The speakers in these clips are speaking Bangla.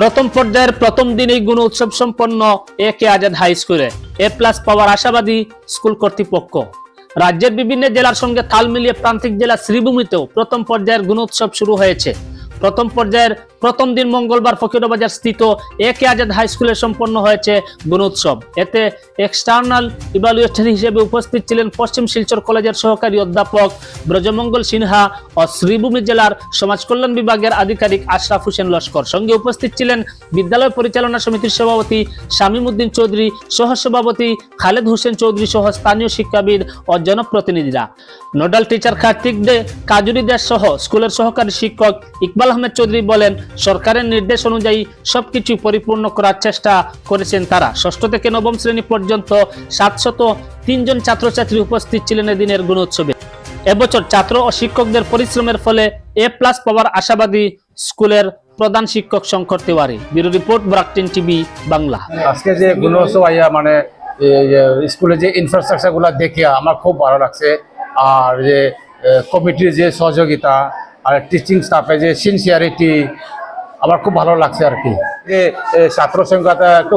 প্রথম পর্যায়ের প্রথম দিনেই গুণ উৎসব সম্পন্ন এ কে আজাদ হাই স্কুলে। এ প্লাস পাওয়ার আশাবাদী স্কুল কর্তৃপক্ষ। রাজ্যের বিভিন্ন জেলার সঙ্গে তাল মিলিয়ে প্রান্তিক জেলা শ্রীভূমিতেও প্রথম পর্যায়ের গুণোৎসব শুরু হয়েছে। প্রথম পর্যায়ের প্রথম দিন মঙ্গলবার ফকিরবাজার স্থিত এ কে আজাদ হাই স্কুলে সম্পন্ন হয়েছে গুণোৎসব এতে এক্সটার্নাল ইভালুয়েটর হিসেবে উপস্থিত ছিলেন পশ্চিম শিলচর কলেজের সহকারী অধ্যাপক ব্রজমঙ্গল সিনহা ও শ্রীভূমি জেলার সমাজ কল্যাণ বিভাগের আধিকারিক আশরাফ হোসেন লস্কর। সঙ্গে উপস্থিত ছিলেন বিদ্যালয় পরিচালনা সমিতির সভাপতি শামীমউদ্দিন চৌধুরী সহ সভাপতি খালেদ হোসেন চৌধুরী সহ স্থানীয় শিক্ষাবিদ ও জনপ্রতিনিধিরা। নোডাল টিচার কার্তিক দে, কাজুরি দাস সহ স্কুলের সহকারী শিক্ষক ইকবাল আহমেদ চৌধুরী বলেন, সরকারের নির্দেশ অনুযায়ী সবকিছু পরিপূর্ণ করার চেষ্টা করেছেন তারা। ষষ্ঠ থেকে নবম শ্রেণি পর্যন্ত সাতশত তিনজন ছাত্রছাত্রী উপস্থিত ছিলেন এদিনের গুণোৎসবে। এবছর ছাত্র ও শিক্ষকদের পরিশ্রমের ফলে এ প্লাস পাওয়ার আশাবাদী স্কুলের প্রধান শিক্ষক শঙ্কর তিওয়ারি। ব্যুরো রিপোর্ট, ব্রাকটিন টিভি, বাংলা। আজকে যে গুণোৎসব আইয়া মানে এই যে স্কুলে যে ইনফ্রাস্ট্রাকচারগুলা দেখিয়া আমার খুব ভালো লাগছে। আর যে কমিটির যে সহযোগিতা আর টিচিং স্টাফে যে সিনসিয়ারিটি আমার খুব ভালো লাগছে আর কি। যে এ, ছাত্র সংখ্যাটা একটু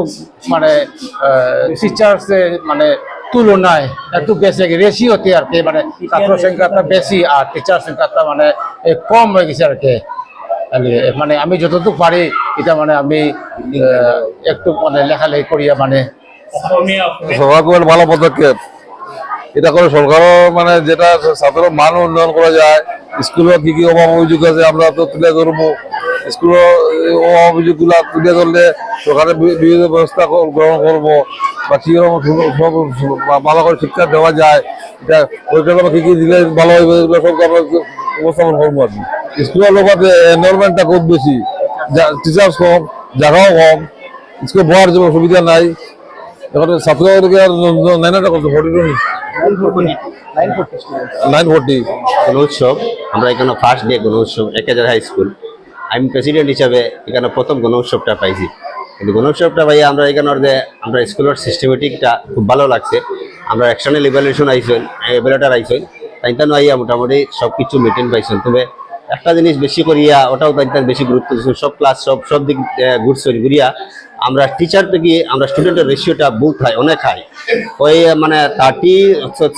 মানে টিচার্স মানে তুলনায় একটু বেশি রেশিওতে আর কি মানে ছাত্র সংখ্যাটা বেশি আর টিচার সংখ্যাটা মানে কম হয়ে গেছে আর কি। মানে আমি যতটুকু পারি এটা মানে আমি একটু মানে লেখালেখি করিয়া মানে ভালো পদক্ষেপ। এটা করে সরকারও মানে যেটা ছাত্র মান উন্নয়ন করা যায়। স্কুলেও কি কি অভাব অভিযোগ আছে, আমরা তো তুলে ধরবো। স্কুলের অভাব অভিযোগগুলা তুলে ধরলে সরকারের বিভিন্ন ব্যবস্থা গ্রহণ করব বা কি রকম সব- ভালো করে শিক্ষা দেওয়া যায়। এটা পরিকল্পনা কি কি দিলে ভালো হবে এগুলো সব আমরা উপস্থাপন করব আর কি। স্কুলের লোক এনভারনমেন্টটা খুব বেশি। টিচার্স কম, জায়গাও কম। স্কুলে বহার জন্য সুবিধা নাই। এখন ছাত্রদেরকে আর নাইন হাজার কত ফোর্টি নাইন ফোর্টি কোনো উৎসব আমরা এখানে ফার্স্ট ডে কোনো উৎসব এক হাজার হাই স্কুল আমি প্রেসিডেন্ট হিসাবে এখানে প্রথম গণ উৎসবটা পাইছি। কিন্তু গণ উৎসবটা পাই আমরা এখানে যে আমরা স্কুলের সিস্টেমেটিকটা খুব ভালো লাগছে। আমরা এক্সটার্নাল ইভ্যালুয়েশন আইসেন এভ্যালুয়েটার আইসেন তাইতানো আইয়া মোটামুটি সব কিছু মেনটেন পাইছেন। তবে একটা জিনিস বেশি করিয়া ওটাও তাইতান বেশি গুরুত্ব দিচ্ছেন সব ক্লাস সব সব দিক ঘুরছেন ঘুরিয়া আমরা টিচার থেকে আমরা স্টুডেন্টের রেশিওটা বহুত হাই অনেক হাই ওই মানে থার্টি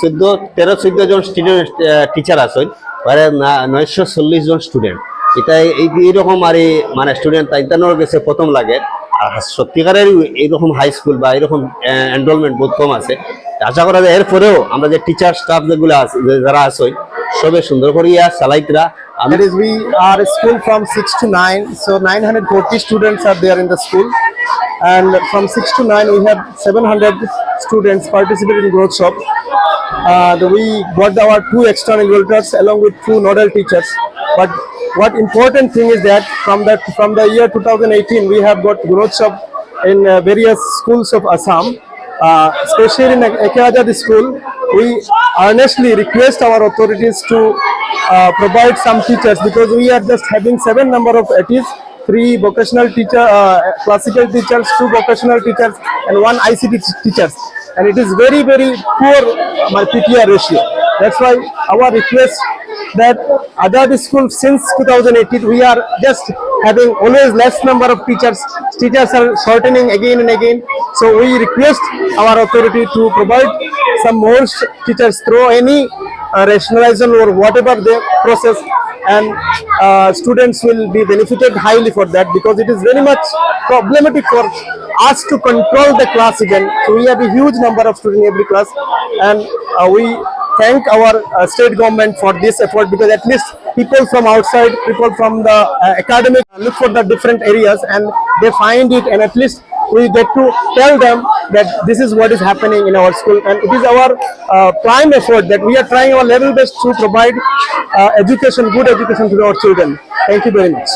চোদ্দ তেরো চোদ্দ জন স্টুডেন্ট টিচার আছেন পরে নয়শো চল্লিশ জন স্টুডেন্ট এটা এই এইরকম আর মানে স্টুডেন্ট তাইতানোর কাছে প্রথম লাগে। আর সত্যিকারের এইরকম হাই স্কুল বা এরকম এনরোলমেন্ট বহুত কম আছে। আশা করা যায় এরপরেও আমরা যে টিচার স্টাফ যেগুলো আছে যারা আছে সবে সুন্দর করিয়া চালাইতরা। That is, we are a school from 6 to 9, so 940 students are there in the school. And from 6 to 9, we have 700 students participate in growth shop. Uh, we got our two external evaluators along with two nodal teachers. But what important thing is that from that from the year 2018, we have got growth shop in uh, various schools of Assam. Uh, especially in Ekajad school, we earnestly request our authorities to uh, provide some teachers because we are just having seven number of ATs, three vocational teacher, uh, classical teachers, two vocational teachers, and one ICT teachers, and it is very very poor my PTR ratio. That's why our request that other school since 2018 we are just having always less number of teachers. Teachers are shortening again and again. So we request our authority to provide some more teachers through any uh, rationalization or whatever the process and uh, students will be benefited highly for that because it is very much problematic for us to control the class again. So we have a huge number of students in every class and uh, we thank our uh, state government for this effort because at least people from outside, people from the uh, academic look for the different areas and they find it and at least we get to tell them that this is what is happening in our school and it is our uh, prime effort that we are trying our level best to provide uh, education, good education to our children. Thank you very much.